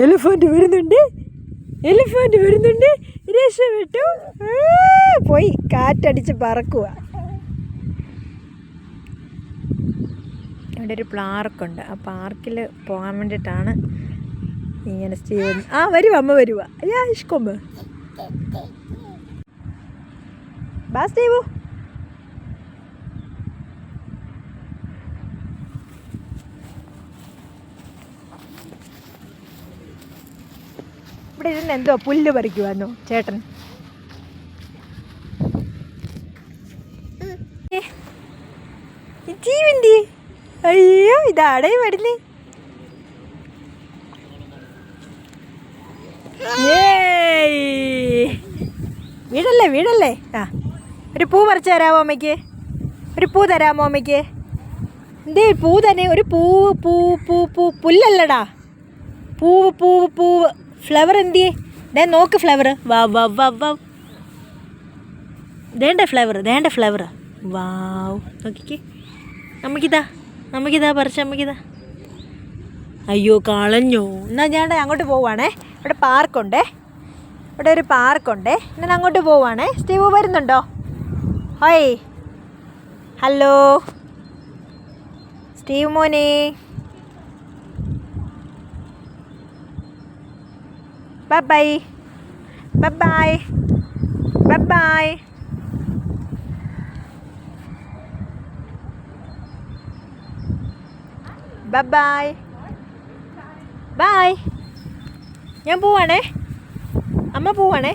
Elephant വരുന്നുണ്ട്. Elephant വരുന്നുണ്ട്. രക്ഷപ്പെട്ടു പോയി. കാറ്റടിച്ച് പറക്കുക ഇവിടെ ഒരു പാർക്കുണ്ട്. ആ പാർക്കിൽ പോകാൻ വേണ്ടിയിട്ടാണ് ഇങ്ങനെ സ്റ്റേ ആ വരുവ അമ്മ വരുവാ. അയ്യാ ഇഷ്കൊമ്പ് ബാ സ്റ്റീവു ഇവിടെ ഇരുന്ന് എന്തോ പുല്ല് പറിക്കുവാന്നു ചേട്ടൻ? ഈ അയ്യോ ഇതാടെ വരുന്നേ. വീടല്ലേ വീടല്ലേ? ആ ഒരു പൂ പറിച്ചു തരാമോ അമ്മയ്ക്ക്? ഒരു പൂ തരാമോ അമ്മയ്ക്ക്? എന്തേ പൂ തന്നെ? ഒരു പൂവ് പൂ പൂ പൂ പുല്ലല്ലടാ. പൂവ് പൂവ് പൂവ്. ഫ്ലവർ എന്തിയേ? ദേ നോക്ക് ഫ്ലവർ വാ വാ വാ വാ. ദേണ്ട ഫ്ലവർ ദേണ്ട ഫ്ലവർ വാവ് നോക്കിക്കേ. നമുക്കിതാ നമുക്കിതാ പറിച്ച നമുക്കിതാ. അയ്യോ കളഞ്ഞോ. എന്നാൽ ഞാൻ അങ്ങോട്ട് പോവാണേ ഇവിടെ പാർക്കുണ്ടേ. ഇവിടെ ഒരു പാർക്കുണ്ടേ. ഞാൻ അങ്ങോട്ട് പോവാണേ സ്റ്റീവ് വരുന്നുണ്ടോ? ഹോയ്. ഹലോ. സ്റ്റീവ് മോനെ. Bye bye. Bye bye. Bye bye. Bye bye. Bye. ഞാൻ പോവാണേ അമ്മ പോവാണേ